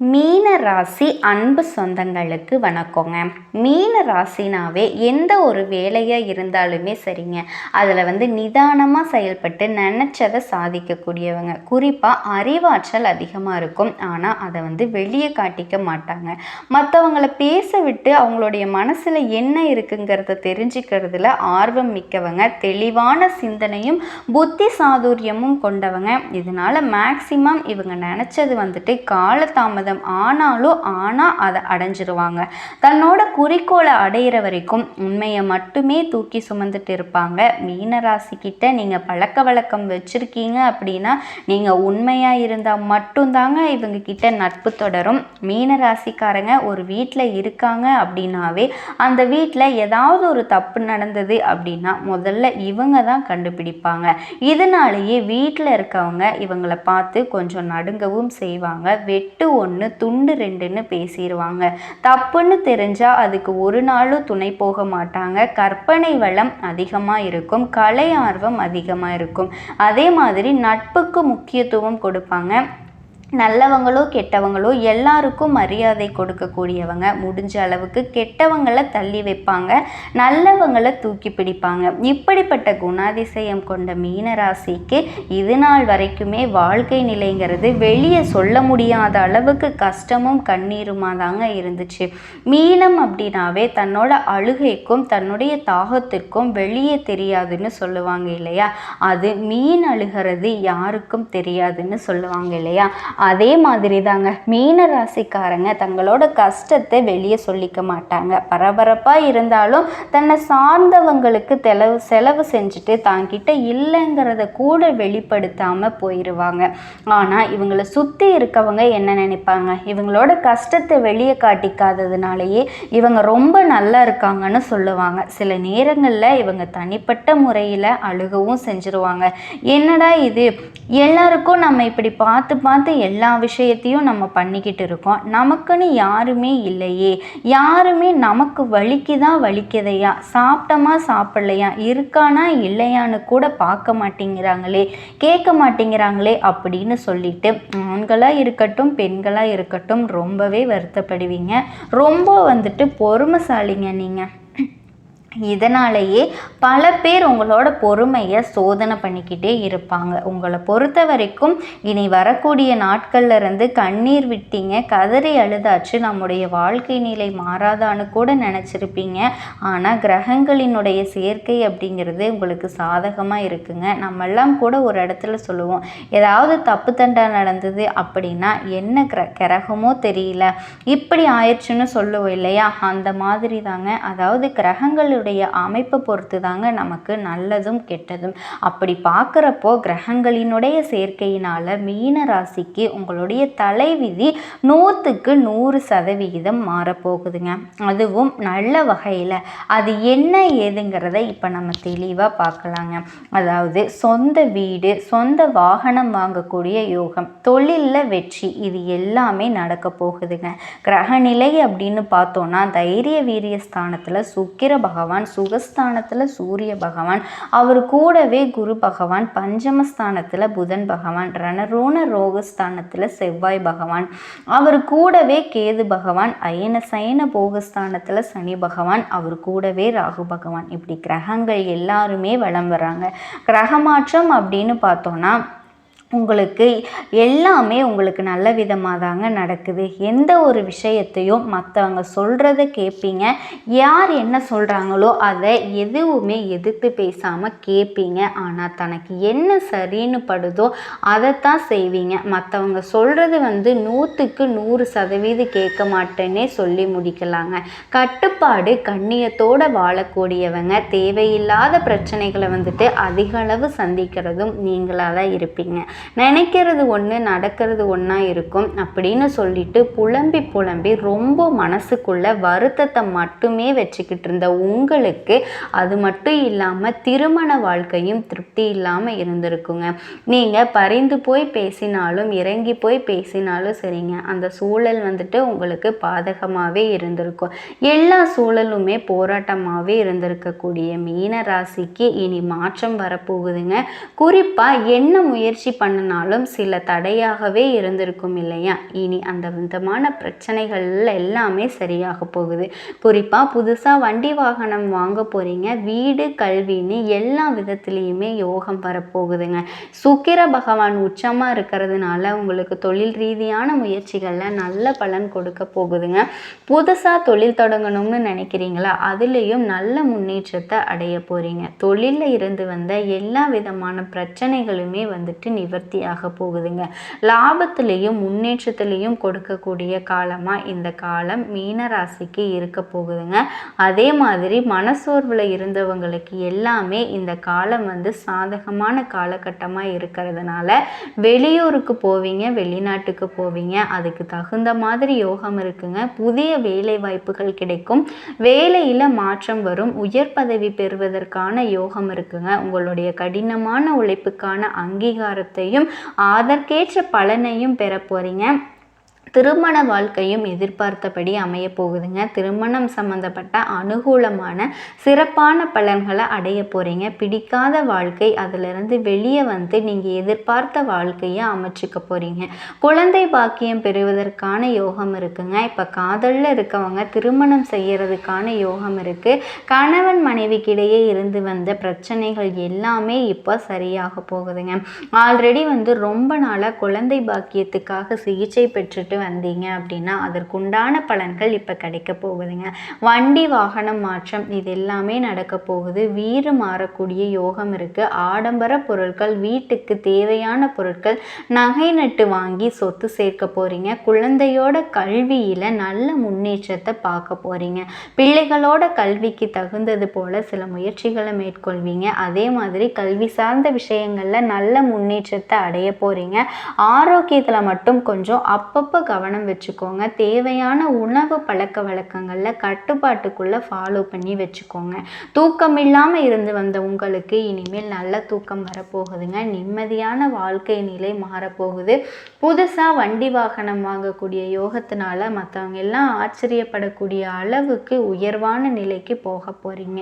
மீன ராசி அன்பு சொந்தங்களுக்கு வணக்கங்க. மீன ராசினாவே எந்த ஒரு வேலையாக இருந்தாலுமே சரிங்க. அதில் வந்து நிதானமாக செயல்பட்டு நினச்சதை சாதிக்கக்கூடியவங்க. குறிப்பாக அறிவாற்றல் அதிகமாக இருக்கும். ஆனால் அதை வந்து வெளியே காட்டிக்க மாட்டாங்க. மற்றவங்கள பேச விட்டு அவங்களுடைய மனசில் என்ன இருக்குங்கிறத தெரிஞ்சுக்கிறதுல ஆர்வம் மிக்கவங்க தெளிவான சிந்தனையும் புத்தி சாதுரியமும் கொண்டவங்க. இதனால் மேக்சிமம் இவங்க நினச்சது வந்துட்டு காலதாமதம் ஆனாலும் ஆனால் அதை அடைஞ்சிருவாங்க. தன்னோட குறிக்கோளை அடையிற வரைக்கும் உண்மையை மட்டுமே தூக்கி சுமந்துட்டு இருப்பாங்க. மீனராசிக்கிட்ட நீங்கள் பழக்க வழக்கம் வச்சுருக்கீங்க அப்படின்னா நீங்கள் உண்மையாக இருந்தால் மட்டும்தாங்க இவங்க கிட்ட நட்பு தொடரும். மீனராசிக்காரங்க ஒரு வீட்டில் இருக்காங்க அப்படின்னாவே அந்த வீட்டில் ஏதாவது ஒரு தப்பு நடந்தது அப்படின்னா முதல்ல இவங்க தான் கண்டுபிடிப்பாங்க. இதனாலேயே வீட்டில் இருக்கவங்க இவங்களை பார்த்து கொஞ்சம் நடுங்கவும் செய்வாங்க. வெட்டு ஒன்று துண்டு ரெண்டுன்னு பேசிடுவாங்க தப்புன்னு தெரிஞ்சால் அதுக்கு ஒரு நாளும் துணை போக மாட்டாங்க. கற்பனை வளம் அதிகமாக இருக்கும். கலை ஆர்வம் அதிகமாக இருக்கும். அதே மாதிரி நட்புக்கு முக்கியத்துவம் கொடுப்பாங்க. நல்லவங்களோ கெட்டவங்களோ எல்லாருக்கும் மரியாதை கொடுக்கக்கூடியவங்க. முடிஞ்ச அளவுக்கு கெட்டவங்களை தள்ளி வைப்பாங்க. நல்லவங்களை தூக்கி பிடிப்பாங்க. இப்படிப்பட்ட குணாதிசயம் கொண்ட மீனராசிக்கு இது நாள் வரைக்குமே வாழ்க்கை நிலைங்கிறது வெளியே சொல்ல முடியாத அளவுக்கு கஷ்டமும் கண்ணீருமா தாங்க இருந்துச்சு. மீனம் அப்படின்னாவே தன்னோட அழுகைக்கும் தன்னுடைய தாகத்திற்கும் வெளியே தெரியாதுன்னு சொல்லுவாங்க இல்லையா? அது மீன் அழுகிறது யாருக்கும் தெரியாதுன்னு சொல்லுவாங்க இல்லையா? அதே மாதிரி தாங்க மீன ராசிக்காரங்க தங்களோட கஷ்டத்தை வெளியே சொல்லிக்க மாட்டாங்க. பரபரப்பாக இருந்தாலும் தன்னை சார்ந்தவங்களுக்கு தெலவு செலவு செஞ்சுட்டு தாங்கிட்ட இல்லைங்கிறத கூட வெளிப்படுத்தாமல் போயிடுவாங்க ஆனால் இவங்களை சுற்றி இருக்கவங்க என்ன நினைப்பாங்க? இவங்களோட கஷ்டத்தை வெளியே காட்டிக்காததுனாலேயே இவங்க ரொம்ப நல்லா இருக்காங்கன்னு சொல்லுவாங்க. சில நேரங்களில் இவங்க தனிப்பட்ட முறையில் அழுகவும் செஞ்சுருவாங்க. என்னடா இது? எல்லாருக்கும் நம்ம இப்படி பார்த்து பார்த்து எல்லா விஷயத்தையும் நம்ம பண்ணிக்கிட்டு இருக்கோம். நமக்குன்னு யாருமே இல்லையே. யாருமே நமக்கு வலிக்குதா வலிக்குதையா? சாப்பிட்டோமா சாப்பிடலையா? இருக்கானா இல்லையான்னு கூட பார்க்க மாட்டேங்கிறாங்களே. கேட்க மாட்டேங்கிறாங்களே அப்படின்னு சொல்லிட்டு ஆண்களாக இருக்கட்டும் பெண்களாக இருக்கட்டும் ரொம்பவே வருத்தப்படுவீங்க. ரொம்ப வந்துட்டு பொறுமைசாலிங்க நீங்கள் இதனாலேயே பல பேர் உங்களோட பொறுமையை சோதனை பண்ணிக்கிட்டே இருப்பாங்க. உங்களை பொறுத்த வரைக்கும் இனி வரக்கூடிய நாட்கள்ல இருந்து கண்ணீர் விட்டீங்க கதறி அழுதாச்சு நம்முடைய வாழ்க்கை நிலை மாறாதான்னு கூட நினச்சிருப்பீங்க. ஆனால் கிரகங்களினுடைய சேர்க்கை அப்படிங்கிறது உங்களுக்கு சாதகமாக இருக்குங்க. நம்மெல்லாம் கூட ஒரு இடத்துல சொல்லுவோம் ஏதாவது தப்பு தண்டா நடந்தது அப்படின்னா என்ன கிர கிரகமோ தெரியல. இப்படி ஆயிடுச்சுன்னு சொல்லுவோம் இல்லையா? அந்த மாதிரி தாங்க அதாவது கிரகங்கள் கிரகங்களுடைய அமைப்பை பொறுத்து தாங்க நமக்கு நல்லதும் கெட்டதும். அப்படி பார்க்குறப்போ கிரகங்களினுடைய சேர்க்கையினால் மீன ராசிக்கு உங்களுடைய தலைவிதி நூற்றுக்கு நூறு சதவிகிதம் மாறப்போகுதுங்க. அதுவும் நல்ல வகையில். அது என்ன ஏதுங்கிறத இப்போ நம்ம தெளிவாக பார்க்கலாங்க. அதாவது சொந்த வீடு சொந்த வாகனம் வாங்கக்கூடிய யோகம் தொழிலில் வெற்றி இது எல்லாமே நடக்க போகுதுங்க. கிரகநிலை அப்படின்னு பார்த்தோன்னா தைரிய வீரிய ஸ்தானத்தில் சுக்கிர பகவான் பகவான் சுகஸ்தானத்தில் சூரிய பகவான் அவர் கூடவே குரு பகவான் பஞ்சமஸ்தானத்தில் புதன் பகவான் ரணரோண ரோகஸ்தானத்தில் செவ்வாய் பகவான் அவர் கூடவே கேது பகவான் அயன சயன போகஸ்தானத்தில் சனி பகவான் அவர் கூடவே ராகு பகவான். இப்படி கிரகங்கள் எல்லாருமே வளம் வராங்க. கிரகமாற்றம் அப்படின்னு பார்த்தோன்னா உங்களுக்கு எல்லாமே உங்களுக்கு நல்ல விதமாக தாங்க நடக்குது. எந்த ஒரு விஷயத்தையும் மற்றவங்க சொல்கிறத கேட்பீங்க யார் என்ன சொல்கிறாங்களோ அதை எதுவுமே எதிர்த்து பேசாமல் கேட்பீங்க ஆனால் தனக்கு என்ன சரின்னு படுதோ அதைத்தான் செய்வீங்க. மற்றவங்க சொல்கிறது வந்து நூற்றுக்கு நூறு சதவீதம் கேட்க மாட்டேன்னே சொல்லி முடிக்கலாங்க. கட்டுப்பாடு கண்ணியத்தோடு வாழக்கூடியவங்க தேவையில்லாத பிரச்சனைகளை வந்துட்டு அதிகளவு சந்திக்கிறதும் நீங்களாக தான் இருப்பீங்க. நினைக்கிறது ஒன்று நடக்கிறது ஒன்றா இருக்கும் அப்படின்னு சொல்லிட்டு புலம்பி புலம்பி ரொம்ப மனசுக்குள்ள வருத்தத்தை மட்டுமே வச்சுக்கிட்டு இருந்த உங்களுக்கு அது மட்டும் இல்லாமல் திருமண வாழ்க்கையும் திருப்தி இல்லாமல் இருந்திருக்குங்க. நீங்கள் பறிந்து போய் பேசினாலும் இறங்கி போய் பேசினாலும் சரிங்க. அந்த சூழல் வந்துட்டு உங்களுக்கு பாதகமாகவே இருந்திருக்கும். எல்லா சூழலுமே போராட்டமாகவே இருந்திருக்கக்கூடிய மீன ராசிக்கு இனி மாற்றம் வரப்போகுதுங்க. குறிப்பாக என்ன முயற்சி பண்ண பண்ணினாலும் சில தடையாகவே இருந்திருக்கும் இல்லையா? இனி அந்த விதமான பிரச்சனைகள் எல்லாமே சரியாக போகுது. குறிப்பாக புதுசாக வண்டி வாகனம் வாங்க போகிறீங்க வீடு கல்வின்னு எல்லா விதத்துலேயுமே யோகம் வரப்போகுதுங்க. சுக்கிர பகவான் உச்சமாக இருக்கிறதுனால உங்களுக்கு தொழில் ரீதியான முயற்சிகளில் நல்ல பலன் கொடுக்க போகுதுங்க. புதுசாக தொழில் தொடங்கணும்னு நினைக்கிறீங்களா? அதுலேயும் நல்ல முன்னேற்றத்தை அடைய போகிறீங்க தொழிலில் இருந்து வந்த எல்லா விதமான பிரச்சனைகளுமே வந்துட்டு நிவர்த்தியாக போகுதுங்க. லாபத்திலையும் முன்னேற்றத்திலையும் கொடுக்கக்கூடிய காலமாக இந்த காலம் மீன ராசிக்கு இருக்க போகுதுங்க. அதே மாதிரி மனசோர்வில் இருந்தவங்களுக்கு எல்லாமே இந்த காலம் வந்து சாதகமான காலகட்டமாக இருக்கிறதுனால வெளியூருக்கு போவீங்க வெளிநாட்டுக்கு போவீங்க. அதுக்கு தகுந்த மாதிரி யோகம் இருக்குங்க. புதிய வேலை வாய்ப்புகள் கிடைக்கும். வேலையில் மாற்றம் வரும். உயர் பதவி பெறுவதற்கான யோகம் இருக்குங்க. உங்களுடைய கடினமான உழைப்புக்கான அங்கீகாரத்தை அங்கீகாரத்தையும் அதற்கேற்ற பலனையும் பெற போகிறீங்க திருமண வாழ்க்கையும் எதிர்பார்த்தபடி அமைய போகுதுங்க. திருமணம் சம்மந்தப்பட்ட அனுகூலமான சிறப்பான பலன்களை அடைய போகிறீங்க பிடிக்காத வாழ்க்கை அதிலிருந்து வெளியே வந்து நீங்கள் எதிர்பார்த்த வாழ்க்கையை அமைச்சிக்க போகிறீங்க குழந்தை பாக்கியம் பெறுவதற்கான யோகம் இருக்குங்க. இப்போ காதலில் இருக்கவங்க திருமணம் செய்கிறதுக்கான யோகம் இருக்குது கணவன் மனைவிக்கிடையே இருந்து வந்த பிரச்சனைகள் எல்லாமே இப்போ சரியாக போகுதுங்க. ஆல்ரெடி வந்து ரொம்ப நாளாக குழந்தை பாக்கியத்துக்காக சிகிச்சை பெற்றுட்டு வந்தீங்க அப்படின்னா அதற்குண்டான பலன்கள் இப்போ கிடைக்க போகுதுங்க. வண்டி வாகனம் மாற்றம் இது எல்லாமே நடக்க போகுது. வீறு மாறக்கூடிய யோகம் இருக்குது ஆடம்பர பொருட்கள் வீட்டுக்கு தேவையான பொருட்கள் நகை நட்டு வாங்கி சொத்து சேர்க்க போகிறீங்க குழந்தையோட கல்வியில் நல்ல முன்னேற்றத்தை பார்க்க போகிறீங்க பிள்ளைகளோட கல்விக்கு தகுந்தது போல் சில முயற்சிகளை மேற்கொள்வீங்க. அதே மாதிரி கல்வி சார்ந்த விஷயங்களில் நல்ல முன்னேற்றத்தை அடைய போகிறீங்க ஆரோக்கியத்தில் மட்டும் கொஞ்சம் அப்பப்போ கவனம் வச்சுக்கோங்க. தேவையான உணவு பழக்க வழக்கங்களில் கட்டுப்பாட்டுக்குள்ளே ஃபாலோ பண்ணி வச்சுக்கோங்க. தூக்கம் இல்லாமல் இருந்து வந்த உங்களுக்கு இனிமேல் நல்ல தூக்கம் வரப்போகுதுங்க. நிம்மதியான வாழ்க்கை நிலை மாறப்போகுது. புதுசாக வண்டி வாகனம் வாங்கக்கூடிய யோகத்தினால மற்றவங்க எல்லாம் ஆச்சரியப்படக்கூடிய அளவுக்கு உயர்வான நிலைக்கு போக போகிறீங்க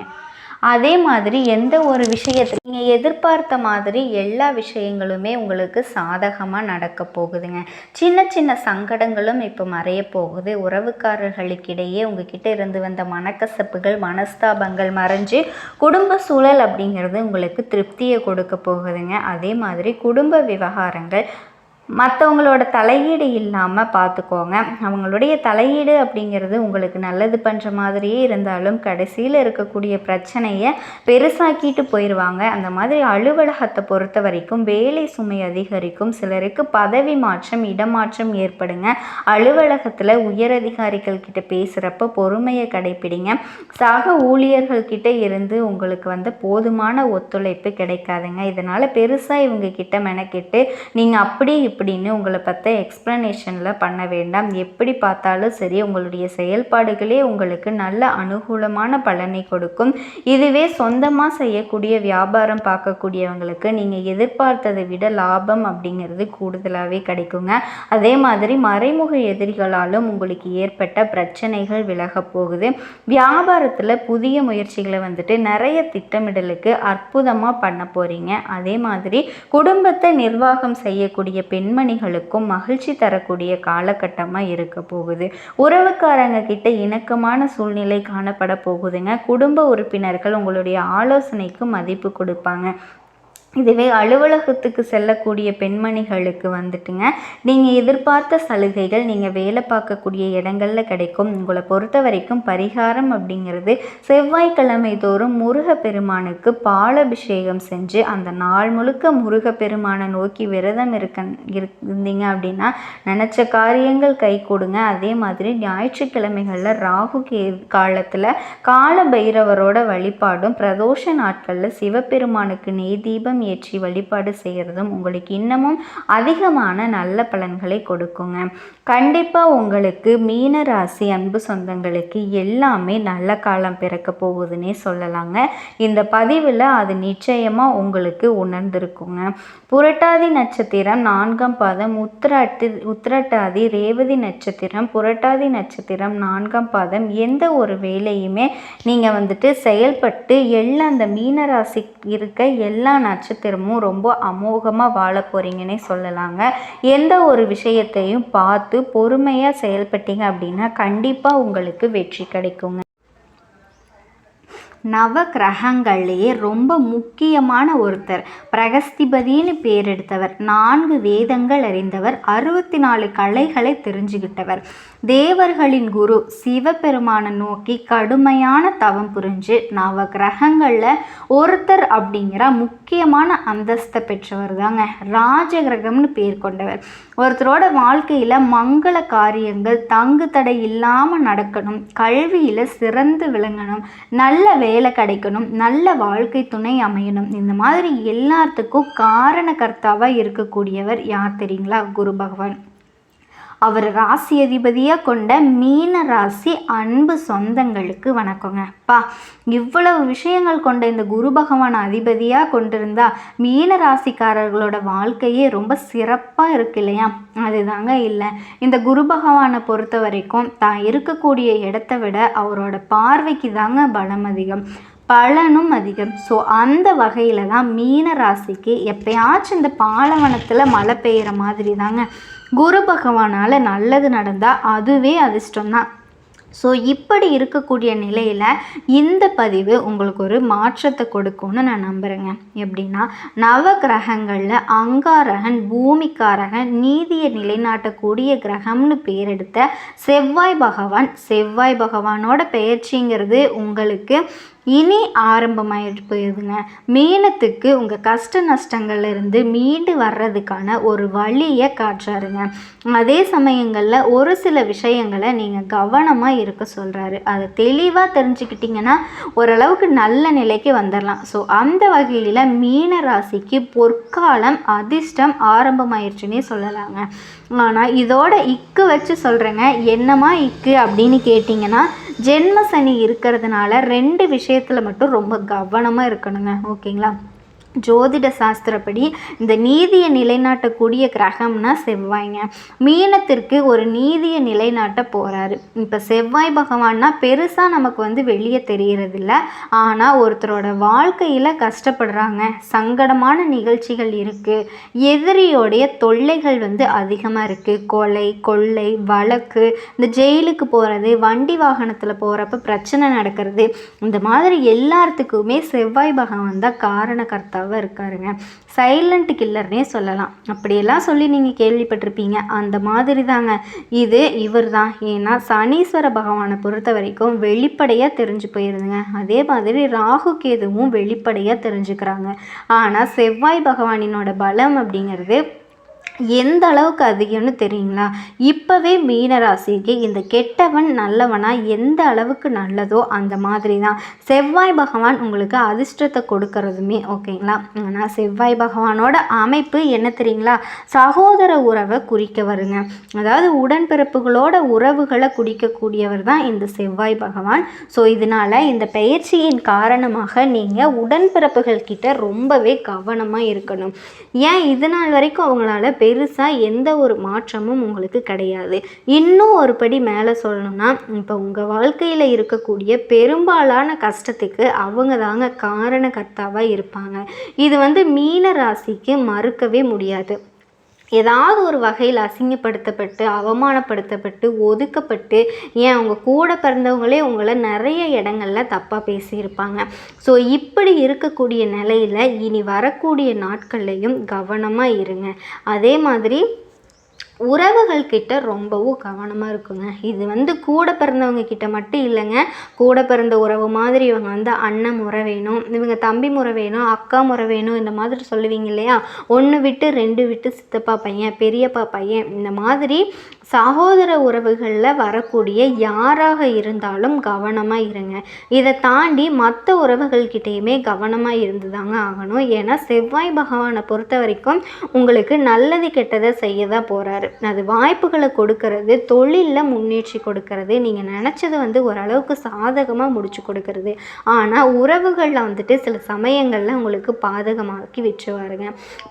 அதே மாதிரி எந்த ஒரு விஷயத்தில் நீங்கள் எதிர்பார்த்த மாதிரி எல்லா விஷயங்களுமே உங்களுக்கு சாதகமாக நடக்க போகுதுங்க. சின்ன சின்ன சங்கடங்களும் இப்போ மறைய போகுது. உறவுக்காரர்களுக்கிடையே உங்ககிட்ட இருந்து வந்த மனக்கசப்புகள் மனஸ்தாபங்கள் மறைஞ்சு குடும்ப சூழல் அப்படிங்கிறது உங்களுக்கு திருப்தியை கொடுக்க போகுதுங்க. அதே மாதிரி குடும்ப விவகாரங்கள் மற்றவங்களோட தலையீடு இல்லாமல் பார்த்துக்கோங்க அவங்களுடைய தலையீடு அப்படிங்கிறது உங்களுக்கு நல்லது பண்ணுற மாதிரியே இருந்தாலும் கடைசியில் இருக்கக்கூடிய பிரச்சனையை பெருசாக்கிட்டு போயிடுவாங்க அந்த மாதிரி அலுவலகத்தை பொறுத்த வரைக்கும் வேலை சுமை அதிகரிக்கும். சிலருக்கு பதவி மாற்றம் இடமாற்றம் ஏற்படுங்க. அலுவலகத்தில் உயரதிகாரிகள் கிட்ட பேசுகிறப்ப பொறுமையை கடைப்பிடிங்க. சக ஊழியர்கள் கிட்ட இருந்து உங்களுக்கு வந்து போதுமான ஒத்துழைப்பு கிடைக்காதுங்க. இதனால் பெருசாக இவங்க கிட்ட மெனக்கெட்டு நீங்கள் அப்படி இப்படின்னு உங்களை பற்ற எக்ஸ்ப்ளனேஷனில் பண்ண வேண்டாம். எப்படி பார்த்தாலும் சரி உங்களுடைய செயல்பாடுகளே உங்களுக்கு நல்ல அனுகூலமான பலனை கொடுக்கும். இதுவே சொந்தமாக செய்யக்கூடிய வியாபாரம் பார்க்கக்கூடியவங்களுக்கு நீங்கள் எதிர்பார்த்ததை விட லாபம் அப்படிங்கிறது கூடுதலாகவே கிடைக்குங்க. அதே மாதிரி மறைமுக எதிரிகளாலும் உங்களுக்கு ஏற்பட்ட பிரச்சனைகள் விலகப் போகுது. வியாபாரத்தில் புதிய முயற்சிகளை வந்துட்டு நிறைய திட்டமிடலுக்கு அற்புதமாக பண்ண போகிறீங்க அதே மாதிரி குடும்பத்தை நிர்வாகம் செய்யக்கூடிய பெண் பெண்மணிகளுக்கும் மகிழ்ச்சி தரக்கூடிய காலகட்டமாக இருக்க போகுது. உறவுக்காரங்க கிட்ட இணக்கமான சூழ்நிலை காணப்பட போகுதுங்க. குடும்ப உறுப்பினர்கள் உங்களுடைய ஆலோசனைக்கு மதிப்பு கொடுப்பாங்க. இதுவே அலுவலகத்துக்கு செல்லக்கூடிய பெண்மணிகளுக்கு வந்துட்டுங்க. நீங்கள் எதிர்பார்த்த சலுகைகள் நீங்கள் வேலை பார்க்கக்கூடிய இடங்களில் கிடைக்கும். உங்களை பொறுத்த வரைக்கும் பரிகாரம் அப்படிங்கிறது செவ்வாய்க்கிழமை தோறும் முருக பெருமானுக்கு பாலபிஷேகம் செஞ்சு அந்த நாள் முழுக்க முருக பெருமானை நோக்கி விரதம் இருக்க இருந்தீங்க அப்படின்னா நினச்ச காரியங்கள் கை கொடுங்க. அதே மாதிரி ஞாயிற்றுக்கிழமைகளில் ராகு கே காலத்தில் கால பைரவரோட வழிபாடும் பிரதோஷ நாட்களில் சிவபெருமானுக்கு நெய் தீபம் ஏற்றி வழிபாடு செய்கிறதும் உங்களுக்கு இன்னமும் அதிகமான நல்ல பலன்களை கொடுக்குங்க. கண்டிப்பாக உங்களுக்கு மீன ராசி அன்பு சொந்தங்களுக்கு எல்லாமே நல்ல காலம் பிறக்க போகுதுன்னே சொல்லலாங்க. இந்த பதிவில் அது நிச்சயமாக உங்களுக்கு உணர்ந்திருக்குங்க. புரட்டாதி நட்சத்திரம் நான்காம் பாதம் உத்திராட்டி உத்திரட்டாதி ரேவதி நட்சத்திரம் புரட்டாதி நட்சத்திரம் நான்காம் பாதம் எந்த ஒரு வேலையுமே நீங்கள் வந்துட்டு செயல்பட்டு எல்லா அந்த மீனராசி இருக்க எல்லா நட்சத்திரம் நட்சத்திரமும் ரொம்ப அமோகமாக வாழ போகிறீங்கன்னே சொல்லலாங்க. எந்த ஒரு விஷயத்தையும் பார்த்து பொறுமையாக செயல்பட்டீங்க அப்படின்னா கண்டிப்பாக உங்களுக்கு வெற்றி கிடைக்குங்க. நவ கிரகங்கள்லேயே ரொம்ப முக்கியமான ஒருத்தர். பிரகஸ்திபதின்னு பேர் எடுத்தவர் நான்கு வேதங்கள் அறிந்தவர் அறுபத்தி நாலு கலைகளை தெரிஞ்சுக்கிட்டவர் தேவர்களின் குரு சிவபெருமானை நோக்கி கடுமையான தவம் புரிஞ்சு நவ கிரகங்களில் ஒருத்தர் அப்படிங்கிற முக்கியமான அந்தஸ்தை பெற்றவர் தாங்க ராஜகிரகம்னு பேர் கொண்டவர். ஒருத்தரோட வாழ்க்கையில் மங்கள காரியங்கள் தங்கு தடை இல்லாமல் நடக்கணும் கல்வியில் சிறந்து விளங்கணும் நல்ல வேலை கிடைக்கணும் நல்ல வாழ்க்கை துணை அமையணும். இந்த மாதிரி எல்லாத்துக்கும் காரணகர்த்தாவாக இருக்கக்கூடியவர் யார் தெரியுங்களா? குரு பகவான். அவர் ராசி அதிபதியாக கொண்ட மீன ராசி அன்பு சொந்தங்களுக்கு வணக்கங்க. பா இவ்வளவு விஷயங்கள் கொண்ட இந்த குரு பகவான் அதிபதியாக கொண்டிருந்தா மீன ராசிக்காரர்களோட வாழ்க்கையே ரொம்ப சிறப்பாக இருக்கு இல்லையா? அதுதாங்க இல்லை. இந்த குரு பகவானை பொறுத்த வரைக்கும் தான் இருக்கக்கூடிய இடத்த விட அவரோட பார்வைக்கு தாங்க பலம் அதிகம். பலனும் அதிகம். ஸோ அந்த வகையில் தான் மீன ராசிக்கு எப்பயாச்சும் இந்த பாலைவனத்தில் மழை பெய்கிற மாதிரி தாங்க குரு பகவானால் நல்லது நடந்தால் அதுவே அதிர்ஷ்டம்தான். ஸோ இப்படி இருக்கக்கூடிய நிலையில் இந்த பதிவு உங்களுக்கு ஒரு மாற்றத்தை கொடுக்கும்னு நான் நம்புகிறேங்க எப்படின்னா நவ கிரகங்களில் அங்காரகன் பூமிக்காரகன் நீதியை நிலைநாட்டக்கூடிய கிரகம்னு பேர் எடுத்த செவ்வாய் பகவான் செவ்வாய் பகவானோட பெயர்ச்சிங்கிறது உங்களுக்கு இனி ஆரம்பமாயிட்டு போயிடுதுங்க மீனத்துக்கு உங்கள் கஷ்ட நஷ்டங்கள்லேருந்து மீண்டு வர்றதுக்கான ஒரு வழியை காட்டுறாருங்க. அதே சமயங்களில் ஒரு சில விஷயங்களை நீங்கள் கவனமாக இருக்க சொல்கிறாரு அதை தெளிவாக தெரிஞ்சுக்கிட்டிங்கன்னா ஓரளவுக்கு நல்ல நிலைக்கு வந்துடலாம் ஸோ அந்த வகையில் மீன ராசிக்கு பொற்காலம் அதிர்ஷ்டம் ஆரம்பமாயிருச்சுன்னே சொல்லலாங்க. ஆனால் இதோட இக்கு வச்சு சொல்கிறேங்க என்னமா இக்கு அப்படின்னு கேட்டிங்கன்னா ஜென்ம சனி இருக்கிறதுனால ரெண்டு விஷயத்தில் மட்டும் ரொம்ப கவனமாக இருக்கணுங்க. ஓகேங்களா? ஜோதிட சாஸ்திரப்படி இந்த நீதியை நிலைநாட்டக்கூடிய கிரகம்னா செவ்வாய்ங்க. மீனத்திற்கு ஒரு நீதியை நிலைநாட்ட போகிறாரு இப்போ செவ்வாய் பகவான்னா பெருசாக நமக்கு வந்து வெளியே தெரியறதில்ல. ஆனால் ஒருத்தரோட வாழ்க்கையில் கஷ்டப்படுறாங்க. சங்கடமான நிகழ்ச்சிகள் இருக்குது எதிரியோடைய தொல்லைகள் வந்து அதிகமாக இருக்குது கொலை கொள்ளை வழக்கு இந்த ஜெயிலுக்கு போகிறது வண்டி வாகனத்தில் போகிறப்ப பிரச்சனை நடக்கிறது. இந்த மாதிரி எல்லாத்துக்குமே செவ்வாய் பகவான் தான் காரணக்கர்த்தா பக்காவாக இருக்காருங்க. சைலண்ட் கில்லர்னே சொல்லலாம். அப்படியெல்லாம் சொல்லி நீங்கள் கேள்விப்பட்டிருப்பீங்க. அந்த மாதிரி தாங்க இது இவர் தான் ஏன்னா சனீஸ்வர பகவானை பொறுத்த வரைக்கும் வெளிப்படையாக தெரிஞ்சு போயிருதுங்க. அதே மாதிரி ராகு கேதுவும் வெளிப்படையாக தெரிஞ்சுக்கிறாங்க. ஆனால் செவ்வாய் பகவானினோட பலம் அப்படிங்கிறது எந்த அளவுக்கு அதிகம்னு தெரியுங்களா? இப்போவே மீனராசிக்கு இந்த கெட்டவன் நல்லவனா எந்த அளவுக்கு நல்லதோ அந்த மாதிரி தான் செவ்வாய் பகவான் உங்களுக்கு அதிர்ஷ்டத்தை கொடுக்கறதுமே ஓகேங்களா? ஆனால் செவ்வாய் பகவானோட அமைப்பு என்ன தெரியுங்களா? சகோதர உறவை குறிக்க வருங்க அதாவது உடன்பிறப்புகளோட உறவுகளை குடிக்கக்கூடியவர் தான் இந்த செவ்வாய் பகவான். ஸோ இதனால் இந்த பயிற்சியின் காரணமாக நீங்கள் உடன்பிறப்புகள் கிட்ட ரொம்பவே கவனமாக இருக்கணும். ஏன் இது நாள் வரைக்கும் அவங்களால பெருசாக எந்த ஒரு மாற்றமும் உங்களுக்கு கிடையாது. இன்னும் ஒரு படி மேலே சொல்லணும்னா இப்போ உங்கள் வாழ்க்கையில் இருக்கக்கூடிய பெரும்பாலான கஷ்டத்துக்கு அவங்க தாங்க காரணகர்த்தாவாக இருப்பாங்க. இது வந்து மீன ராசிக்கு மறுக்கவே முடியாது. ஏதாவது ஒரு வகையில் அசிங்கப்படுத்தப்பட்டு அவமானப்படுத்தப்பட்டு ஒதுக்கப்பட்டு ஏன் அவங்க கூட பிறந்தவங்களே உங்களை நிறைய இடங்களில் தப்பாக பேசியிருப்பாங்க. ஸோ இப்படி இருக்கக்கூடிய நிலையில் இனி வரக்கூடிய நாட்கள்லையும் கவனமாக இருங்க. அதே மாதிரி உறவுகள் கிட்ட ரொம்பவும் கவனமாக இருக்குங்க. இது வந்து கூட பிறந்தவங்க கிட்ட மட்டும் இல்லைங்க. கூட பிறந்த உறவு மாதிரி இவங்க வந்து அண்ணன் முறை வேணும் இவங்க தம்பி முறை வேணும் அக்கா முறை வேணும் இந்த மாதிரி சொல்லுவீங்க இல்லையா? ஒன்று விட்டு ரெண்டு விட்டு சித்தப்பா பையன் பெரியப்பா பையன் இந்த மாதிரி சகோதர உறவுகளில் வரக்கூடிய யாராக இருந்தாலும் கவனமாக இருங்க. இதை தாண்டி மற்ற உறவுகள்கிட்டேயுமே கவனமாக இருந்து தாங்க ஆகணும். ஏன்னா செவ்வாய் பகவானை பொறுத்த வரைக்கும் உங்களுக்கு நல்லது கெட்டதை செய்ய தான் போகிறாரு அது வாய்ப்புகளை கொடுக்கறது தொழிலில் முன்னேற்றி கொடுக்கறது நீங்கள் நினச்சது வந்து ஓரளவுக்கு சாதகமாக முடிச்சு கொடுக்கறது. ஆனால் உறவுகளில் வந்துட்டு சில சமயங்களில் உங்களுக்கு பாதகமாக்கி விட்டுருவாருங்க.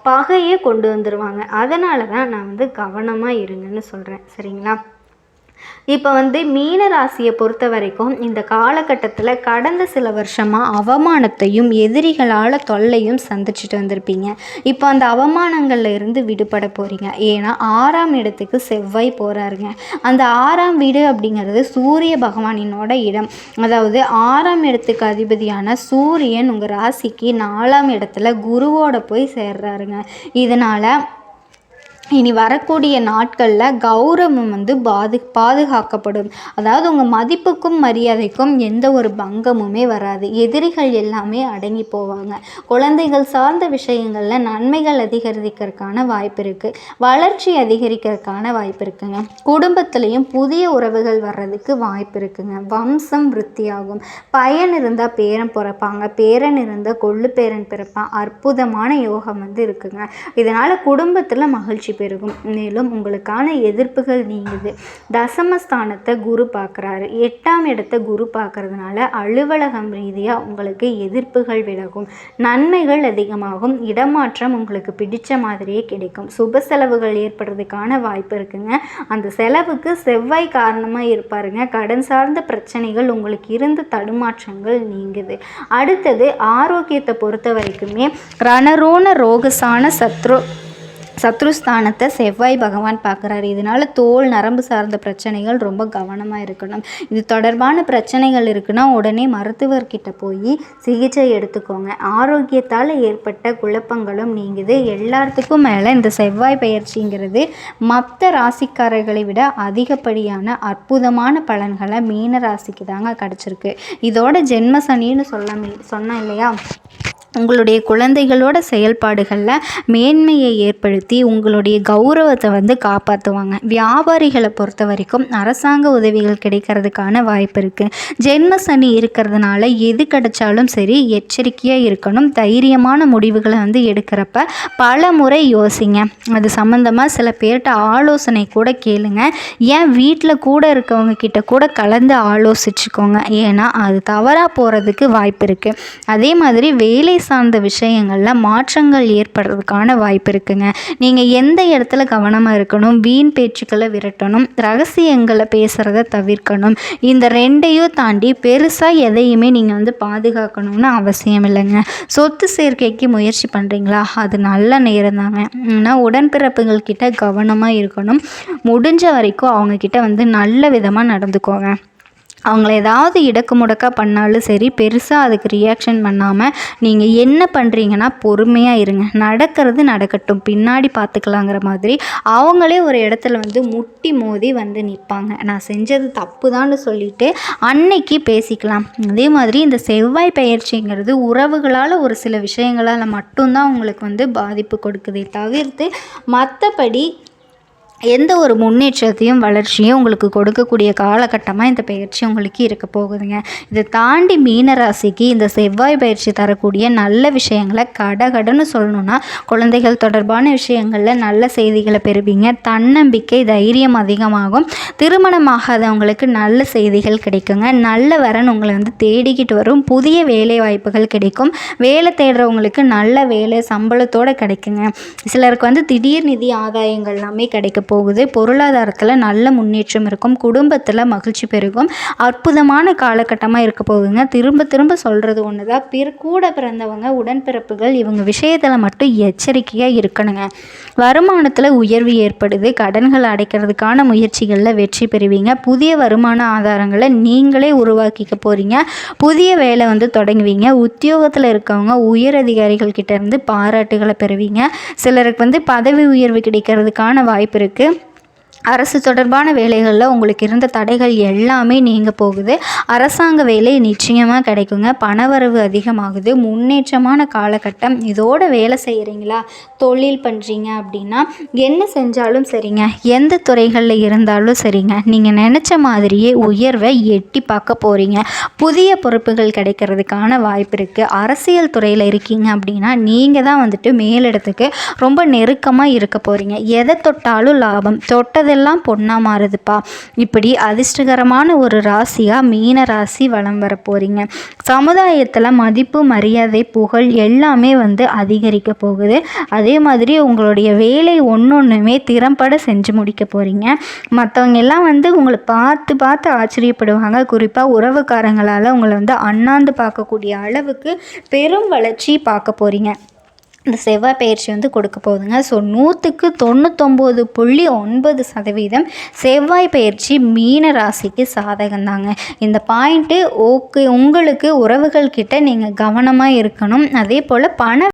பகையே கொண்டு வந்துடுவாங்க அதனால தான் நான் வந்து கவனமாக இருங்கன்னு சொல்கிறேன் சரிங்களா? இப்போ வந்து மீன ராசியை பொறுத்த வரைக்கும் இந்த காலகட்டத்தில் கடந்த சில வருஷமாக அவமானத்தையும் எதிரிகளால் தொல்லையும் சந்திச்சுட்டு வந்திருப்பீங்க. இப்போ அந்த அவமானங்களில் இருந்து விடுபட போகிறீங்க ஏன்னா ஆறாம் இடத்துக்கு செவ்வாய் போகிறாருங்க அந்த ஆறாம் வீடு அப்படிங்கிறது சூரிய பகவானினோட இடம். அதாவது ஆறாம் இடத்துக்கு அதிபதியான சூரியன் உங்கள் ராசிக்கு நாலாம் இடத்துல குருவோட போய் சேர்றாருங்க. இதனால் இனி வரக்கூடிய நாட்களில் கௌரவம் வந்து பாது பாதுகாக்கப்படும். அதாவது உங்கள் மதிப்புக்கும் மரியாதைக்கும் எந்த ஒரு பங்கமுமே வராது. எதிரிகள் எல்லாமே அடங்கி போவாங்க. குழந்தைகள் சார்ந்த விஷயங்களில் நன்மைகள் அதிகரிக்கிறதுக்கான வாய்ப்பு இருக்குது வளர்ச்சி அதிகரிக்கிறதுக்கான வாய்ப்பு இருக்குங்க. குடும்பத்துலேயும் புதிய உறவுகள் வர்றதுக்கு வாய்ப்பு இருக்குங்க. வம்சம் விருத்தியாகும். பயன் இருந்தால் பேரன் பிறப்பாங்க. பேரன் இருந்தால் கொள்ளு பேரன் பிறப்பான். அற்புதமான யோகம் வந்து இருக்குங்க. இதனால் குடும்பத்தில் மகிழ்ச்சி பெருகும். மேலும் உங்களுக்கான எதிர்ப்புகள் நீங்குது. தசமஸ்தானத்தை குரு பார்க்குறாரு. எட்டாம் இடத்தை குரு பார்க்கறதுனால அலுவலகம் ரீதியாக உங்களுக்கு எதிர்ப்புகள் விலகும். நன்மைகள் அதிகமாகும். இடமாற்றம் உங்களுக்கு பிடிச்ச மாதிரியே கிடைக்கும். சுப செலவுகள் ஏற்படுறதுக்கான வாய்ப்பு இருக்குங்க. அந்த செலவுக்கு செவ்வாய் காரணமாக இருப்பாருங்க. கடன் சார்ந்த பிரச்சனைகள் உங்களுக்கு இருந்த தடுமாற்றங்கள் நீங்குது. அடுத்தது ஆரோக்கியத்தை பொறுத்த வரைக்குமே ரணரோண ரோகசான சத்ரு சத்ருஸ்தானத்தை செவ்வாய் பகவான் பார்க்குறாரு. இதனால் தோல் நரம்பு சார்ந்த பிரச்சனைகள் ரொம்ப கவனமாக இருக்கணும். இது தொடர்பான பிரச்சனைகள் இருக்குன்னா உடனே மருத்துவர்கிட்ட போய் சிகிச்சை எடுத்துக்கோங்க. ஆரோக்கியத்தால் ஏற்பட்ட குழப்பங்களும் நீங்குது. எல்லாத்துக்கும் மேலே இந்த செவ்வாய் பயிற்சிங்கிறது மற்ற ராசிக்காரர்களை விட அதிகப்படியான அற்புதமான பலன்களை மீன ராசிக்கு தாங்க கிடச்சிருக்கு. இதோட ஜென்ம சனின்னு சொல்ல சொன்னேன் இல்லையா? உங்களுடைய குழந்தைகளோட செயல்பாடுகளில் மேன்மையை ஏற்படுத்தி உங்களுடைய கௌரவத்தை வந்து காப்பாற்றுவாங்க வியாபாரிகளை பொறுத்த வரைக்கும் அரசாங்க உதவிகள் கிடைக்கிறதுக்கான வாய்ப்பு இருக்குது ஜென்ம சனி இருக்கிறதுனால எது கிடைச்சாலும் சரி எச்சரிக்கையாக இருக்கணும். தைரியமான முடிவுகளை வந்து எடுக்கிறப்ப பல முறை யோசிங்க. அது சம்மந்தமாக சில பேர்கிட்ட ஆலோசனை கூட கேளுங்க. ஏன் வீட்டில் கூட இருக்கவங்க கிட்ட கூட கலந்து ஆலோசிச்சுக்கோங்க. ஏன்னா அது தவறாக போகிறதுக்கு வாய்ப்பு இருக்குது அதே மாதிரி வேலை சார்ந்த விஷயங்களில் மாற்றங்கள் ஏற்படுறதுக்கான வாய்ப்பு இருக்குங்க. நீங்கள் எந்த இடத்துல கவனமாக இருக்கணும் வீண் பேச்சுக்களை விரட்டணும் ரகசியங்களை பேசுகிறத தவிர்க்கணும் இந்த ரெண்டையும் தாண்டி பெருசாக எதையுமே நீங்கள் வந்து பாதுகாக்கணும்னு அவசியம் இல்லைங்க. சொத்து சேர்க்கைக்கு முயற்சி பண்ணுறீங்களா அது நல்ல நேரம் தாங்க. ஆனால் உடன்பிறப்புகள் கிட்ட கவனமாக இருக்கணும். முடிஞ்ச வரைக்கும் அவங்கக்கிட்ட வந்து நல்ல விதமாக நடந்துக்கோங்க. அவங்கள ஏதாவது இடக்கு முடக்கா பண்ணாலும் சரி பெருசாக அதுக்கு ரியாக்ஷன் பண்ணாமல் நீங்கள் என்ன பண்ணுறீங்கன்னா பொறுமையாக இருங்க. நடக்கிறது நடக்கட்டும். பின்னாடி பார்த்துக்கலாங்கிற மாதிரி அவங்களே ஒரு இடத்துல வந்து முட்டி மோதி வந்து நிற்பாங்க நான் செஞ்சது தப்பு தான்னு சொல்லிட்டு அன்னைக்கு பேசிக்கலாம். அதே மாதிரி இந்த செவ்வாய் பயிற்சிங்கிறது உறவுகளால் ஒரு சில விஷயங்களால் மட்டும்தான் உங்களுக்கு வந்து பாதிப்பு கொடுக்குதே தவிர்த்து மற்றபடி எந்த ஒரு முன்னேற்றத்தையும் வளர்ச்சியும் உங்களுக்கு கொடுக்கக்கூடிய காலகட்டமாக இந்த பயிற்சி உங்களுக்கு இருக்க போகுதுங்க. இதை தாண்டி மீனராசிக்கு இந்த செவ்வாய் பயிற்சி தரக்கூடிய நல்ல விஷயங்களை கடகடன்னு சொல்லணுன்னா குழந்தைகள் தொடர்பான விஷயங்களில் நல்ல செய்திகளை பெறுவீங்க. தன்னம்பிக்கை தைரியம் அதிகமாகும். திருமணமாகாதவங்களுக்கு நல்ல செய்திகள் கிடைக்குங்க. நல்ல வரன் உங்களை வந்து தேடிக்கிட்டு வரும். புதிய வேலை வாய்ப்புகள் கிடைக்கும். வேலை தேடுறவங்களுக்கு நல்ல வேலை சம்பளத்தோடு கிடைக்குங்க. சிலருக்கு வந்து திடீர் நிதி ஆதாயங்கள் எல்லாமே கிடைக்க போகுது. பொருளாதாரத்தில் நல்ல முன்னேற்றம் இருக்கும். குடும்பத்தில் மகிழ்ச்சி பெருகும். அற்புதமான காலகட்டமாக இருக்க போகுதுங்க. திரும்ப திரும்ப சொல்கிறது ஒன்று தான் பிற கூட பிறந்தவங்க உடன்பிறப்புகள் இவங்க விஷயத்தில் மட்டும் எச்சரிக்கையாக இருக்கணுங்க. வருமானத்தில் உயர்வு ஏற்படுது. கடன்கள் அடைக்கிறதுக்கான முயற்சிகளில் வெற்றி பெறுவீங்க. புதிய வருமான ஆதாரங்களை நீங்களே உருவாக்கிக்க போகிறீங்க புதிய வேலை வந்து தொடங்குவீங்க. உத்தியோகத்தில் இருக்கவங்க உயர் அதிகாரிகள் கிட்டேருந்து பாராட்டுகளை பெறுவீங்க. சிலருக்கு வந்து பதவி உயர்வு கிடைக்கிறதுக்கான வாய்ப்பு இருக்குது руки. அரசு தொடர்பான வேலைகளில் உங்களுக்கு இருந்த தடைகள் எல்லாமே நீங்க போகுது. அரசாங்க வேலை நிச்சயமாக கிடைக்குங்க. பணவரவு அதிகமாகுது. முன்னேற்றமான காலகட்டம். இதோட வேலை செய்கிறீங்களா தொழில் பண்ணுறீங்க அப்படின்னா என்ன செஞ்சாலும் சரிங்க. எந்த துறைகளில் இருந்தாலும் சரிங்க. நீங்கள் நினச்ச மாதிரியே உயர்வை எட்டி பார்க்க போகிறீங்க புதிய பொறுப்புகள் கிடைக்கிறதுக்கான வாய்ப்பு இருக்குது அரசியல் துறையில் இருக்கீங்க அப்படின்னா நீங்கள் தான் வந்துட்டு மேலிடத்துக்கு ரொம்ப நெருக்கமாக இருக்க போகிறீங்க எதை தொட்டாலும் லாபம். தொட்டதை தொட்டதெல்லாம் பொண்ணாக மாறுதுப்பா. இப்படி அதிர்ஷ்டகரமான ஒரு ராசியாக மீன ராசி வலம் வர போகிறீங்க சமுதாயத்தில் மதிப்பு மரியாதை புகழ் எல்லாமே வந்து அதிகரிக்க போகுது. அதே மாதிரி உங்களுடைய வேலை ஒன்றொன்றுமே திறம்பட செஞ்சு முடிக்க போகிறீங்க மற்றவங்க எல்லாம் வந்து உங்களை பார்த்து பார்த்து ஆச்சரியப்படுவாங்க. குறிப்பாக உறவுக்காரங்களால் உங்களை வந்து அண்ணாந்து பார்க்கக்கூடிய அளவுக்கு பெரும் வளர்ச்சி பார்க்க போகிறீங்க இந்த செவ்வாய் பயிற்சி வந்து கொடுக்க போகுதுங்க. ஸோ நூற்றுக்கு தொண்ணூத்தொம்பது புள்ளி ஒன்பது சதவீதம் செவ்வாய் பயிற்சி மீன ராசிக்கு சாதகம் தாங்க இந்த பாயிண்ட்டு ஓகே உங்களுக்கு உறவுகள் கிட்ட நீங்கள் கவனமாக இருக்கணும். அதே போல் பண